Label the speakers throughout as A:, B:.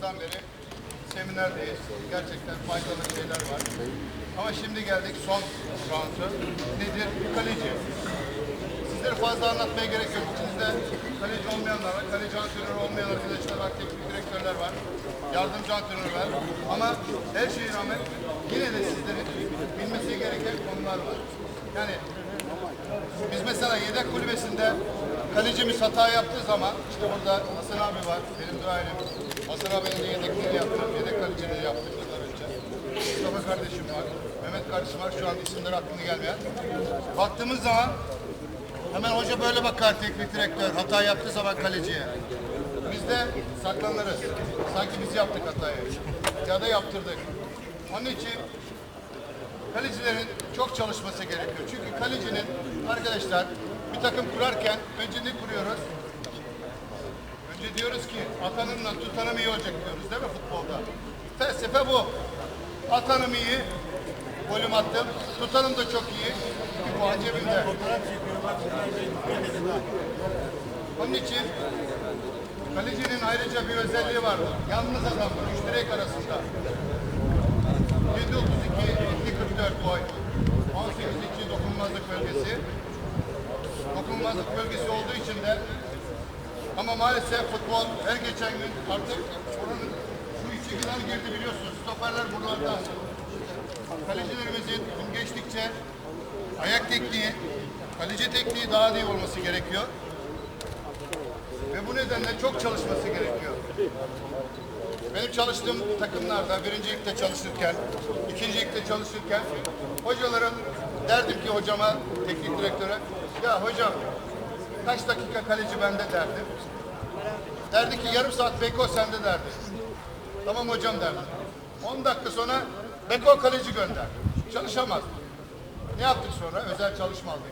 A: başladığımızdan beri seminerdeyiz. Gerçekten faydalı şeyler var. Ama şimdi geldik son roundu. Nedir? Kaleci. Sizlere fazla anlatmaya gerek yok. İçinizde kaleci olmayanlar var, kaleci antrenörü olmayan arkadaşlar var, teknik direktörler var, yardımcı antrenörler. Ama her şeye rağmen yine de sizlerin bilmesi gereken konular var. Yani biz mesela yedek kulübesinde kalecimiz hata yaptığı zaman işte burada Hasan abi var, benim duayenim. Hasan abinin de yedekliğini yaptım, yedek kaleciliğini yaptık yıllar önce. Mustafa kardeşim var, Mehmet kardeşim var, şu an isimleri aklıma gelmeyen. Baktığımız zaman hemen hoca böyle bakar teknik direktör hata yaptığı zaman kaleciye. Biz de saklanırız. Sanki biz yaptık hatayı. Ya da yaptırdık. Onun için kalecilerin çok çalışması gerekiyor. Çünkü kalecinin arkadaşlar bir takım kurarken önce ne kuruyoruz? Önce diyoruz ki atanımla tutanım iyi olacak diyoruz değil mi futbolda? Felsefe bu. Atanım iyi, golüm attım. Tutanım da çok iyi. Bir puan cebimde. Onun için kalecinin ayrıca bir özelliği vardır. Yalnız adam, üç direk arasında. 732, 244 boy. 18 2 dokunulmazlık bölgesi. Dokunulmazlık bölgesi olduğu için de ama maalesef futbol her geçen gün artık oranın şu içi kadar girdi biliyorsunuz. Stoperler buralarda. Kalecilerimizin gün geçtikçe ayak tekniği, kaleci tekniği daha da iyi olması gerekiyor. Ve bu nedenle çok çalışması gerekiyor. Benim çalıştığım takımlarda birinci ligde çalışırken, ikinci ligde çalışırken hocalarım derdim ki hocama, teknik direktöre ya hocam kaç dakika kaleci bende derdim. Derdi ki yarım saat Beko sende derdi. Tamam hocam derdim. 10 dakika sonra Beko kaleci gönder. Çalışamaz. Ne yaptık sonra? Özel çalışma aldık.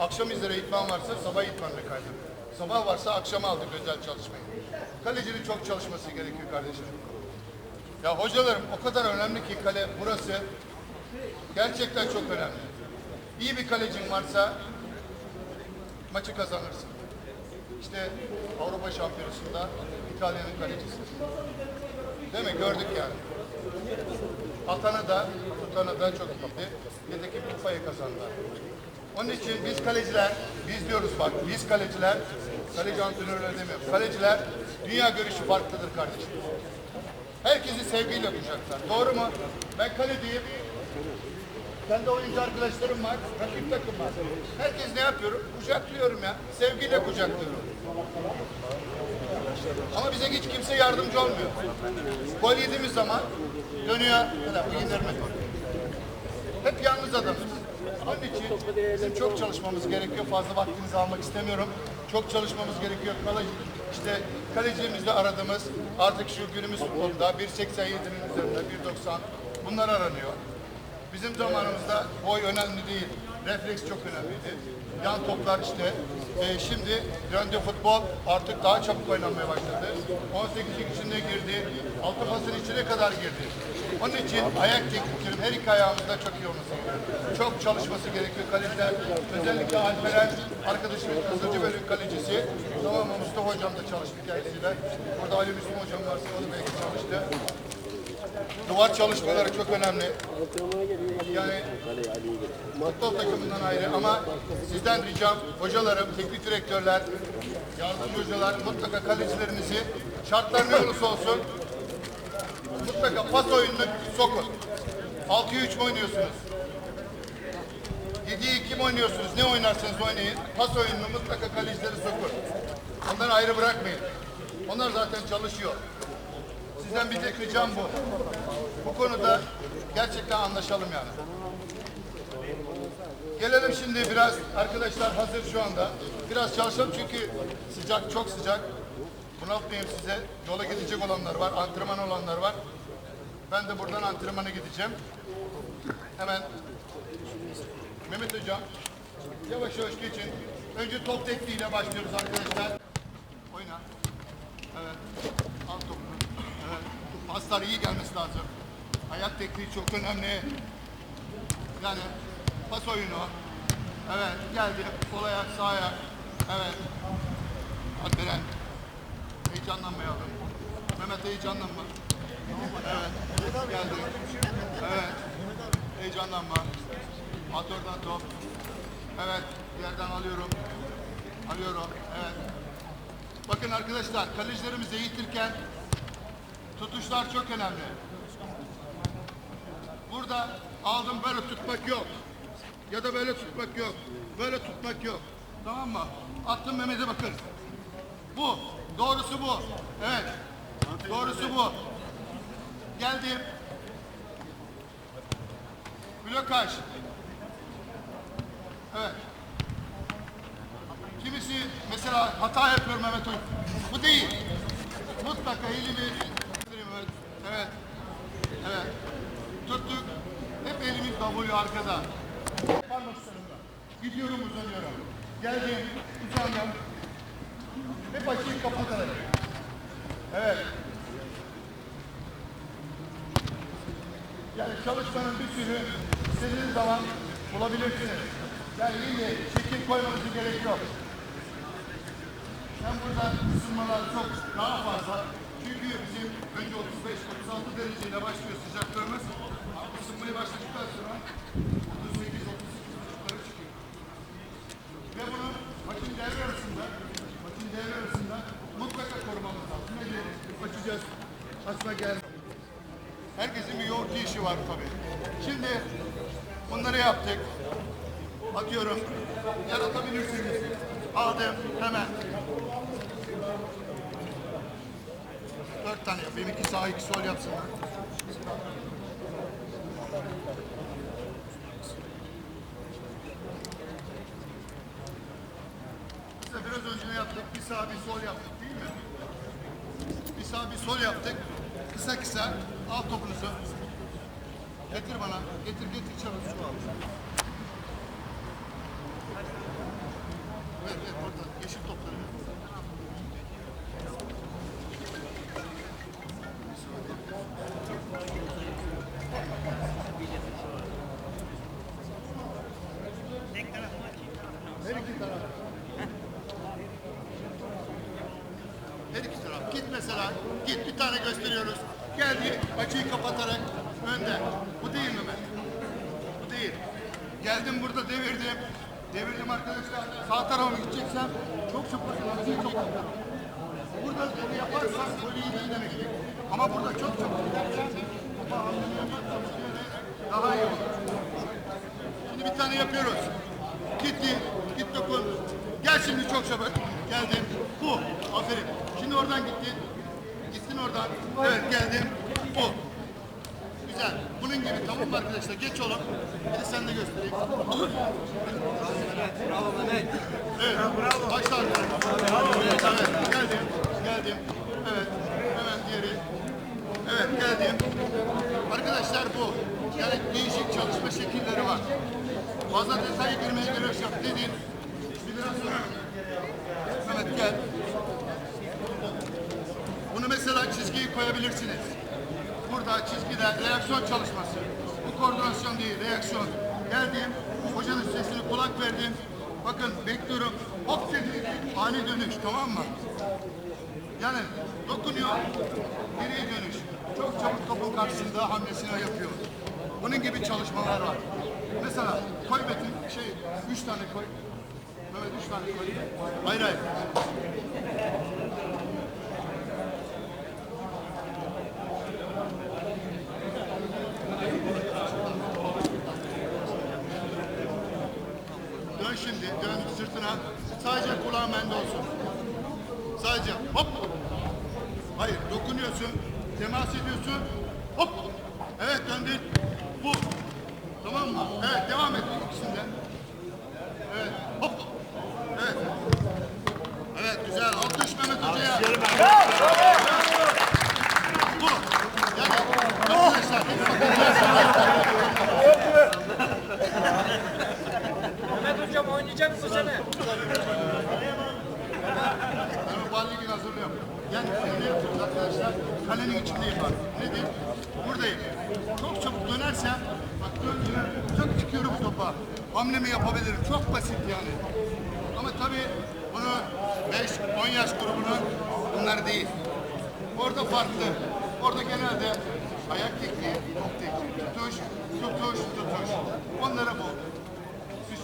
A: Akşam üzere itman varsa sabah itmanına kaydık. Sabah varsa akşama aldık özel çalışmayı. Kalecinin çok çalışması gerekiyor kardeşim. Ya hocalarım o kadar önemli ki kale burası gerçekten çok önemli. İyi bir kalecin varsa maçı kazanırsın. İşte Avrupa Şampiyonası'nda İtalya'nın kalecisi. Değil mi? Gördük yani. Atanı da, tutanı da çok iyiydi. Yedeki kupayı kazandılar. Onun için biz kaleciler, biz diyoruz bak, biz kaleciler, kaleci antrenörler demiyorum. Kaleciler, dünya görüşü farklıdır kardeşim. Herkesi sevgiyle kucaklar. Doğru mu? Ben kaleciyim. Ben de oyuncu arkadaşlarım var, rakip takım var. Herkes ne yapıyorum? Kucaklıyorum ya. Sevgiyle kucaklıyorum. Ama bize hiç kimse yardımcı olmuyor. Gol yediğimiz zaman dönüyor. Ulan bu gol. Hep yalnız adamız. Onun için bizim çok çalışmamız gerekiyor. Fazla vaktinizi almak istemiyorum. Çok çalışmamız gerekiyor. Kaleci, işte kalecimizde aradığımız artık şu günümüz futbolunda 1.87'nin üzerinde 1.90 bunlar aranıyor. Bizim zamanımızda boy önemli değil. Refleks çok önemliydi. Yan toplar işte. Ee, şimdi döndü futbol artık daha çabuk oynanmaya başladı. 18'lik içine girdi. Altı pasın içine kadar girdi. Onun için ayak tekniklerin her iki ayağımızda çok iyi olması gerekiyor. Çok çalışması gerekiyor kaleciler. Özellikle Alperen arkadaşımız Kızılcı bölüm kalecisi. Tamam? Mustafa hocam da çalıştı kendisiyle. Burada Ali Müslüm hocam varsa o da belki çalıştı. Duvar çalışmaları çok önemli. Yani futbol takımından ayrı ama sizden ricam hocalarım, teknik direktörler, yardımcı hocalar mutlaka kalecilerinizi şartlar ne olursa olsun mutlaka pas oyununu sokun. 6'ya 3 mü oynuyorsunuz? 7'ye 2 mi oynuyorsunuz? Ne oynarsanız oynayın. Pas oyununu mutlaka kalecileri sokun. Onları ayrı bırakmayın. Onlar zaten çalışıyor. Sizden bir tek ricam bu. Bu konuda gerçekten anlaşalım yani. Gelelim şimdi biraz arkadaşlar hazır şu anda. Biraz çalışalım çünkü sıcak çok sıcak. Bunaltmayayım size. Yola gidecek olanlar var, antrenman olanlar var. Ben de buradan antrenmana gideceğim. Hemen Mehmet Hocam yavaş yavaş geçin. Önce top tekniğiyle başlıyoruz arkadaşlar. Paslar iyi gelmesi lazım. Ayak tekniği çok önemli. Yani pas oyunu. Evet geldi. Sol ayak, sağ ayak. Evet. Alperen. Heyecanlanmayalım. Mehmet heyecanlanma. Evet. Geldi. Evet. Heyecanlanma. At oradan top. Evet. Yerden alıyorum. Alıyorum. Evet. Bakın arkadaşlar kalecilerimizi eğitirken tutuşlar çok önemli. Burada aldım böyle tutmak yok. Ya da böyle tutmak yok. Böyle tutmak yok. Tamam mı? Attım Mehmet'e bakın. Bu. Doğrusu bu. Evet. Doğrusu bu. Geldim. Blokaj. Evet. Kimisi mesela hata yapıyor Mehmet. Bu değil. Mutlaka elimi evet. Evet. Tuttuk. Hep elimiz W arkada. Parmak uçlarında. Gidiyorum uzanıyorum. Geldim. Uzandım. Hep açıyı kapatarak. Evet. Yani çalışmanın bir sürü istediğiniz zaman bulabilirsiniz. Yani ille şekil koymanızı gerek yok. Hem burada ısınmalar çok daha fazla. Çünkü bizim önce 35-36 dereceyle başlıyor sıcaklığımız. Isınmaya başladıktan sonra 38-38 yukarı çıkıyor. Ve bunu maçın devre arasında, maçın devre arasında mutlaka korumamız lazım. Ne diyelim? Açacağız. Açma gel. Herkesin bir yoğurtçu işi var tabii. Şimdi bunları yaptık. Atıyorum. Yaratabilirsiniz. Aldım hemen. İki sağ iki sol yapsınlar. Size biraz önce ne yaptık? Bir sağ bir sol yaptık değil mi? Bir sağ bir sol yaptık. Kısa kısa al topunuzu. Getir bana. Getir getir çabuk su al. Evet evet orada yeşil topları. ver. Her iki taraf. Her iki taraf. Git Git bir tane gösteriyoruz. Geldi açıyı kapatarak önde. Bu değil mi Mehmet? Bu değil. Geldim burada devirdim. Devirdim arkadaşlar. Sağ tarafa mı gideceksem çok çok açıyı çok Burada bunu yaparsan golü iyi değil demektir. Ama burada çok çok gidersen şöyle daha iyi olur. Şimdi bir tane yapıyoruz. Gitti, git dokun. Gel şimdi çok çabuk. Geldin. Bu. Aferin. Şimdi oradan gittin. Gittin oradan. Evet geldin. Bu. Güzel. Bunun gibi tamam mı arkadaşlar? Geç oğlum. Bir de sen de göstereyim.
B: Bravo Mehmet.
A: Evet. Bravo. Başla arkadaşlar. Evet. Geldim. Geldim. Evet. Hemen diğeri. Evet geldim. Arkadaşlar bu. Yani değişik çalışma şekilleri var. Fazla detaya girmeye gerek yok. Dedin. Bir biraz sonra. Evet gel. Bunu mesela çizgiyi koyabilirsiniz. Burada çizgide reaksiyon çalışması. Bu koordinasyon değil, reaksiyon. Geldim, hocanın sesini kulak verdim. Bakın bekliyorum. Hop dedi, ani dönüş tamam mı? Yani dokunuyor, geriye dönüş. Çok çabuk topun karşısında hamlesini yapıyor. Bunun gibi çalışmalar var. Mesela koy Metin, şey, üç tane koy. Mehmet üç tane koy. Hayır hayır. Şimdi, dön sırtına. Sadece kulağın bende olsun. Sadece hop. Hayır, dokunuyorsun, temas ediyorsun. Hop. Evet, döndün. Bu. Tamam mı? Evet, devam et ikisinde. Evet, hop. Evet. Evet, güzel. Alkış Mehmet Hoca'ya. Bu. Yani arkadaşlar,
B: Mehmet hocam oynayacak mı bu sene?
A: Ben o bal ligini hazırlıyorum. Yani yapıyoruz arkadaşlar? Kalenin içindeyim bak. Nedir? Buradayım. Çok çabuk dönersem, bak döndüğüm, çok çıkıyorum topa. Hamlemi yapabilirim. Çok basit yani. Ama tabii bunu 5-10 yaş grubunun bunlar değil. Orada farklı. Orada genelde ayak tekniği, top tekniği, tutuş, tutuş, tutuş. Onlara bu.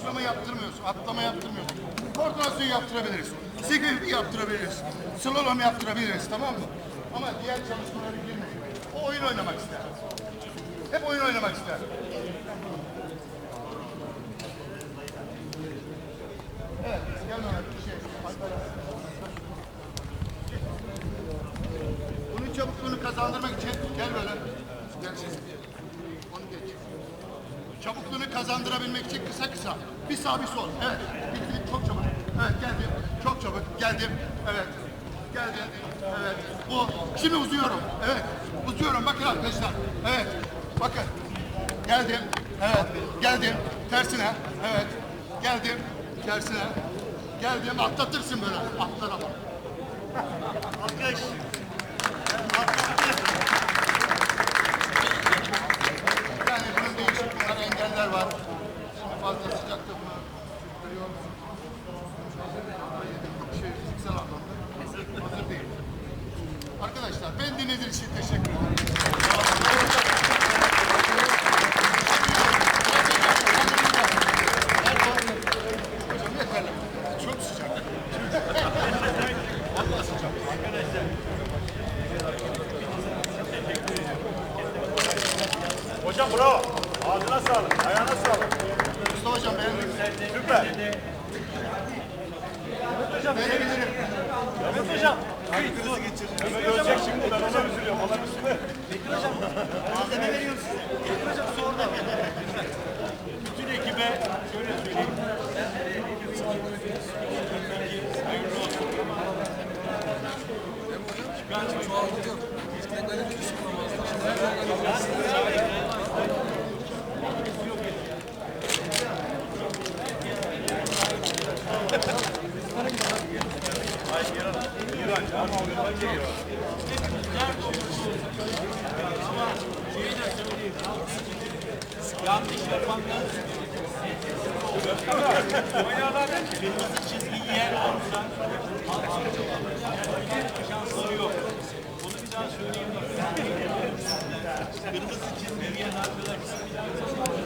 A: Süsleme yaptırmıyorsun, atlama yaptırmıyorsun. Koordinasyon yaptırabiliriz. Sigildi yaptırabiliriz. Slalom yaptırabiliriz, tamam mı? Ama diğer çalışmalara girmeyin. O oyun oynamak ister. Hep oyun oynamak ister. Evet, gel Mehmet, bir şey. Bunun çabukluğunu kazandırmak için gel böyle. Gel şimdi. Onu geç. Çabukluğunu kazandırabilmek için kısa kısa. Bir sağ bir sol. Evet. Bitti. Çok çabuk. Evet geldim. Çok çabuk. Geldim. Evet. Geldim. Evet. Bu. Şimdi uzuyorum. Evet. Uzuyorum. Bakın arkadaşlar. Evet. Bakın. Geldim. Evet. Geldim. Tersine. Evet. Geldim. Tersine. Geldim. Atlatırsın böyle. Atlar ama. Alkış. Yani bunun değişik bunlar engeller var. Şimdi fazla sıcakta bunu görüyor musun? Şey, fiziksel anlamda hazır değil. Arkadaşlar ben dinlediğiniz için teşekkür ederim. Hocam yeterli. Çok sıcak. Vallahi sıcak.
C: Hocam bravo. Ağzına sağlık. Ayağına sağlık.
A: Mustafa hocam beğendim.
C: Süper.
A: Beğenebilirim.
C: Mehmet hocam. Mehmet ölecek şimdi. Ben ona üzülüyorum. Ona üzülüyorum. Bütün ekibe şöyle söyleyeyim.
B: yanlış yapanlar oynanan kırmızı çizgi yer olsa şansları yok. Bunu bir daha söyleyeyim. Kırmızı çizgi yer arkadaşlar.